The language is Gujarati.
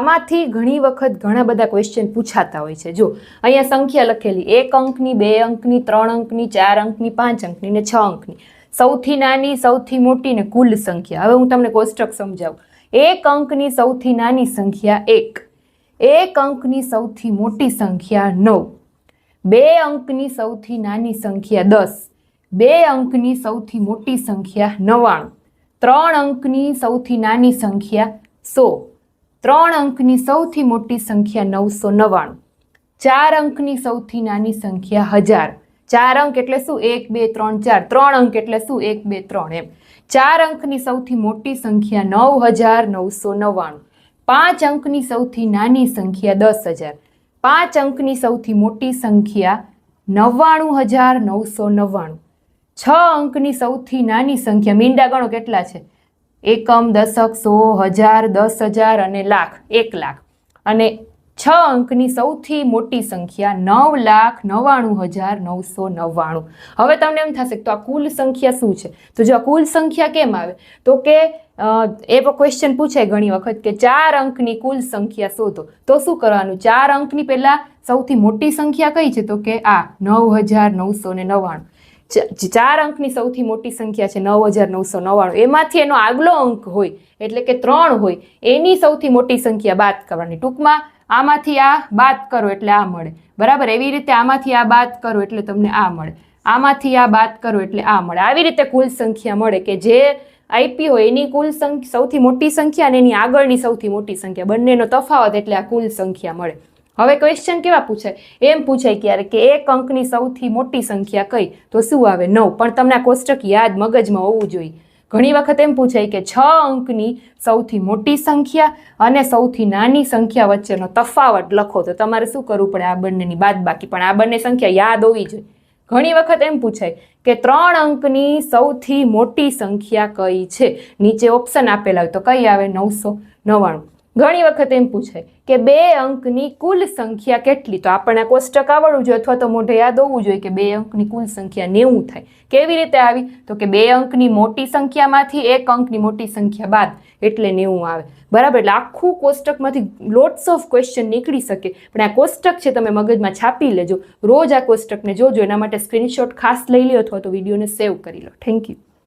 આમાંથી ઘણી વખત ઘણા બધા ક્વેશ્ચન પૂછાતા હોય છે. જો, અહીંયા સંખ્યા લખેલી, એક અંકની, બે અંકની, ત્રણ અંકની, ચાર અંકની, પાંચ અંકની ને છ અંકની. સૌથી નાની, સૌથી મોટી ને કુલ સંખ્યા. હવે હું તમને કોષ્ટક સમજાવું. એક અંકની સૌથી નાની સંખ્યા એક. એક અંકની સૌથી મોટી સંખ્યા નવ. બે અંકની સૌથી નાની સંખ્યા દસ. બે અંકની સૌથી મોટી સંખ્યા નવ્વાણું. ત્રણ અંકની સૌથી નાની સંખ્યા સો. ત્રણ અંકની સૌથી મોટી સંખ્યા નવસો નવ્વાણું. ચાર અંકની સૌથી નાની સંખ્યા હજાર. ચાર અંક એટલે શું? એક, બે, ત્રણ, ચાર. ત્રણ અંક એટલે શું? એક, બે, ત્રણ એમ. ચાર અંકની સૌથી મોટી સંખ્યા નવ હજાર નવસો નવ્વાણું. પાંચ અંકની સૌથી નાની સંખ્યા દસ હજાર. પાંચ અંકની સૌથી મોટી સંખ્યા નવ્વાણું હજાર નવસો નવ્વાણું. છ અંકની સૌથી નાની સંખ્યા મીંડા ગણો કેટલા છે? એકમ, દશક સો હજાર, દસ હજાર અને લાખ, એક લાખ. અને છ અંકની સૌથી મોટી સંખ્યા નવ લાખ નવ્વાણું હજાર નવસો નવ્વાણું. હવે તમને એમ થશે તો આ કુલ સંખ્યા શું છે? તો જો આ કુલ સંખ્યા કેમ આવે? તો કે એવો ક્વેશ્ચન પૂછાય ઘણી વખત કે ચાર અંકની કુલ સંખ્યા શોધો. તો શું કરવાનું? ચાર અંકની પહેલાં સૌથી મોટી સંખ્યા કઈ છે? તો કે આ નવ હજાર નવસો ને નવ્વાણું. ચાર અંકની સૌથી મોટી સંખ્યા છે નવ હજાર નવસો નવ્વાણું. એમાંથી એનો આગલો અંક હોય, એટલે કે ત્રણ હોય, એની સૌથી મોટી સંખ્યા બાદ કરવાની. ટૂંકમાં આમાંથી આ બાદ કરો એટલે આ મળે. બરાબર? એવી રીતે આમાંથી આ બાદ કરો એટલે તમને આ મળે. આમાંથી આ બાદ કરો એટલે આ મળે. આવી રીતે કુલ સંખ્યા મળે કે જે આઈપી હોય, એની કુલ સંખ્યા સૌથી મોટી સંખ્યા અને એની આગળની સૌથી મોટી સંખ્યા. બંનેનો તફાવત એટલે આ કુલ સંખ્યા મળે. હવે ક્વેશ્ચન કેવા પૂછાય એમ પૂછાય ક્યારે કે એક અંકની સૌથી મોટી સંખ્યા કઈ? તો શું આવે? નવ. પણ તમને કોષ્ટક યાદ મગજમાં હોવું જોઈએ. ઘણી વખત એમ પૂછાય કે છ અંકની સૌથી મોટી સંખ્યા અને સૌથી નાની સંખ્યા વચ્ચેનો તફાવત લખો. તો તમારે શું કરવું પડે? આ બંનેની બાદબાકી પણ આ બંને સંખ્યા યાદ હોવી જોઈએ. ઘણી વખત એમ પૂછાય કે ત્રણ અંકની સૌથી મોટી સંખ્યા કઈ છે? નીચે ઓપ્શન આપેલા હોય તો કઈ આવે? નવસો નવ્વાણું. ઘણી વખત એમ પૂછાય કે બે અંકની કુલ સંખ્યા કેટલી? તો આપણને કોષ્ટક આવડવું જોઈએ અથવા તો મોઢે યાદ હોવું જોઈએ કે બે અંકની કુલ સંખ્યા નેવું થાય. કેવી રીતે આવી? તો કે બે અંકની મોટી સંખ્યામાંથી એક અંકની મોટી સંખ્યા બાદ એટલે નેવું આવે. બરાબર? એટલે આખું કોષ્ટકમાંથી લોટ્સ ઓફ ક્વેશ્ચન નીકળી શકે. પણ આ કોષ્ટક છે તમે મગજમાં છાપી લેજો. રોજ આ કોષ્ટકને જોજો. એના માટે સ્ક્રીનશોટ ખાસ લઈ લો અથવા તો વિડીયોને સેવ કરી લો થેન્ક યુ